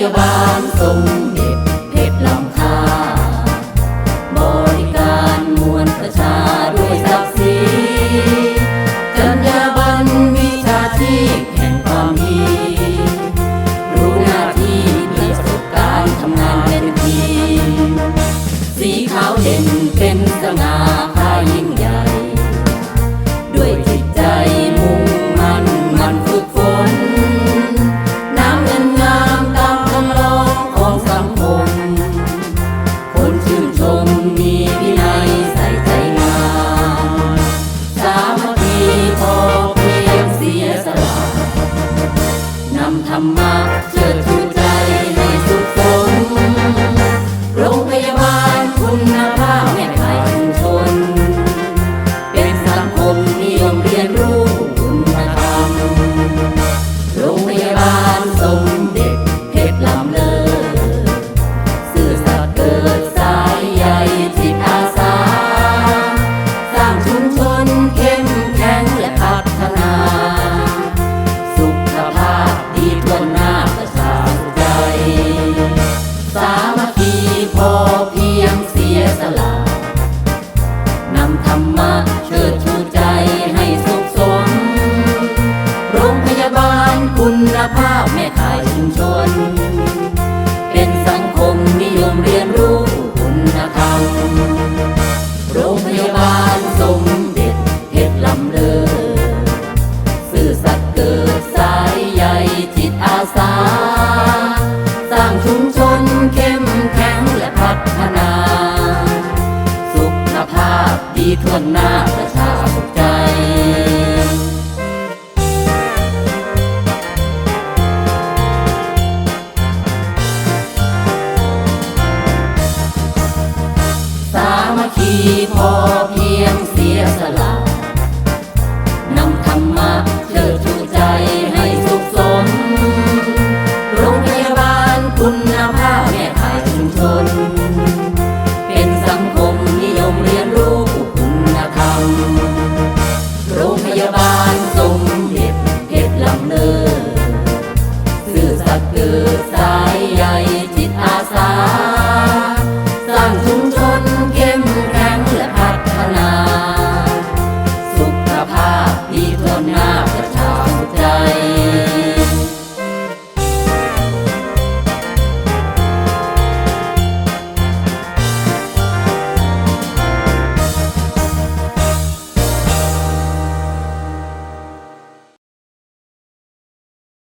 ยาบาลสมเด็จเพชรลำคา บริการมวลประชาด้วยศักดิ์ศรีจรรยาบรรณวิชาชีพแห่งความดีรู้หน้าที่มีประสบการณ์ทำงานเป็นทีมสีขาวเด่นเป็นสง่า ชื่นชมมีวินัยใส่ใจงาน สามัคคีพอเพียงเสียสละนำธรรมะเชิดชูใจให้สุขสมโรงพยาบาลคุณภาพแม่ไข่ชุมชน เป็นสังคมนิ สลานำธรรมะเชิดชูใจให้สุขสม โรงพยาบาลคุณภาพแม่ข่ายชุมชน เป็นสังคมนิยมเรียนรู้คุณธรรม โรงพยาบาลสมเด็จเพชรลำเลิศสื่อสัตว์เกิดสายใหญ่จิตอาสา สร้างชุม นหน้าประชาสุขใจสามัคคีพอ